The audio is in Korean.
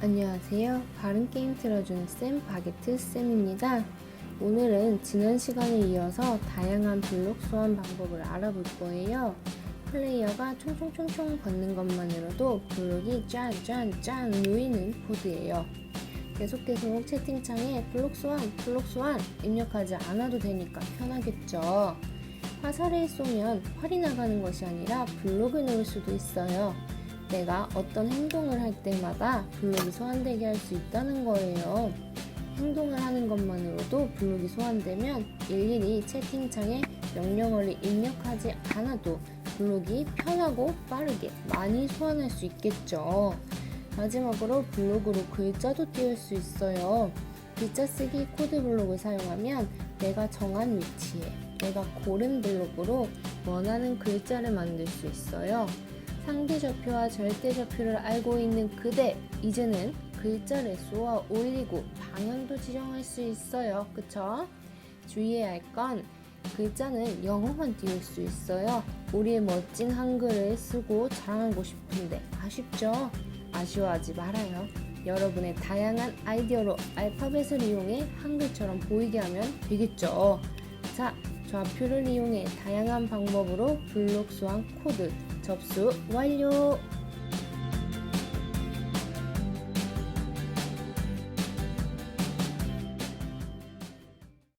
안녕하세요. 바른 게임 틀어주는 쌤 바게트 쌤입니다. 오늘은 지난 시간에 이어서 다양한 블록 소환 방법을 알아볼 거예요. 플레이어가 총총총총 걷는 것만으로도 블록이 짠짠짠 놓이는 코드예요. 계속 계속 채팅창에 블록 소환, 블록 소환 입력하지 않아도 되니까 편하겠죠. 화살을 쏘면 활이 나가는 것이 아니라 블록을 놓을 수도 있어요. 내가 어떤 행동을 할 때마다 블록이 소환되게 할 수 있다는 거예요. 행동을 하는 것만으로도 블록이 소환되면 일일이 채팅창에 명령어를 입력하지 않아도 블록이 편하고 빠르게 많이 소환할 수 있겠죠. 마지막으로 블록으로 글자도 띄울 수 있어요. 글자 쓰기 코드 블록을 사용하면 내가 정한 위치에 내가 고른 블록으로 원하는 글자를 만들 수 있어요. 상대 좌표와 절대 좌표를 알고 있는 그대 이제는 글자를 쏘아 올리고 방향도 지정할 수 있어요 그쵸? 주의해야 할 건 글자는 영어만 띄울 수 있어요 우리의 멋진 한글을 쓰고 자랑하고 싶은데 아쉽죠? 아쉬워하지 말아요 여러분의 다양한 아이디어로 알파벳을 이용해 한글처럼 보이게 하면 되겠죠 자 좌표를 이용해 다양한 방법으로 블록 소환 코드 접수 완료!